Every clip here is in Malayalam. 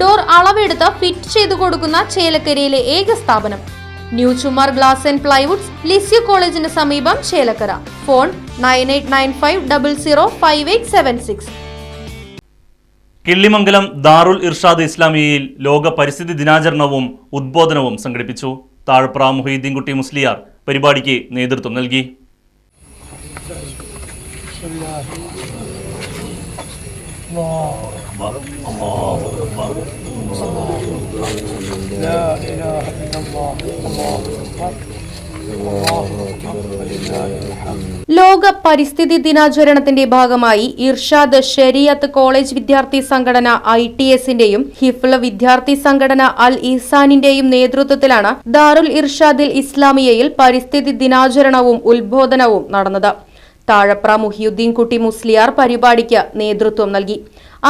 ഡോർ അളവെടുത്ത് ഫിറ്റ് ചെയ്തു കൊടുക്കുന്ന ചേലക്കരയിലെ ഏക സ്ഥാപനം. New Chumar glass and plywoods Lisieux കോളേജിന് സമീപം Chelakkara. Phone nine eight nine five double zero five eight seven six. Killimangalam Darul Irshad ഇസ്ലാമിയയിൽ ലോക പരിസ്ഥിതി ദിനാചരണവും ഉദ്ബോധനവും സംഘടിപ്പിച്ചു. താഴ്പ്ര മുഹീദ്ദീൻകുട്ടി മുസ്ലിയാർ പരിപാടിക്ക് നേതൃത്വം നൽകി. لا إله إلا الله الله أكبر الله أكبر ولله الحمد ലോക പരിസ്ഥിതി ദിനാചരണത്തിന്റെ ഭാഗമായി ഇർഷാദ് ഷെരിയത്ത് കോളേജ് വിദ്യാർത്ഥി സംഘടന ഐ ടി എസിന്റെയും ഹിഫ്ല വിദ്യാർത്ഥി സംഘടന അൽ ഇഹ്സാനിന്റെയും നേതൃത്വത്തിലാണ് ദാറുൽ ഇർഷാദിൽ ഇസ്ലാമിയയിൽ പരിസ്ഥിതി ദിനാചരണവും ഉദ്ബോധനവും നടന്നത് താഴപ്ര മുഹിയുദ്ദീൻ കുട്ടി മുസ്ലിയാർ പരിപാടിക്ക് നേതൃത്വം നൽകി.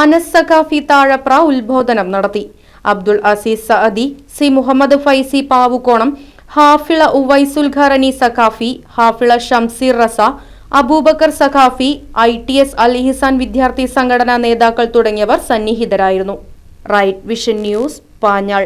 അനസ് സഖാഫി താഴപ്ര ഉദ്ബോധനം നടത്തി. Abdul Azeez Saadi C Muhammad Faizy Pavukonam Hafiz Uwaisul Qarani Saqafi Hafiz Shamseer Raza Abubakar Saqafi I T S Alihisan വിദ്യാർത്ഥി സംഘടനാ നേതാക്കൾ തുടങ്ങിയവർ സന്നിഹിതരായിരുന്നു. Right vision news Panjal.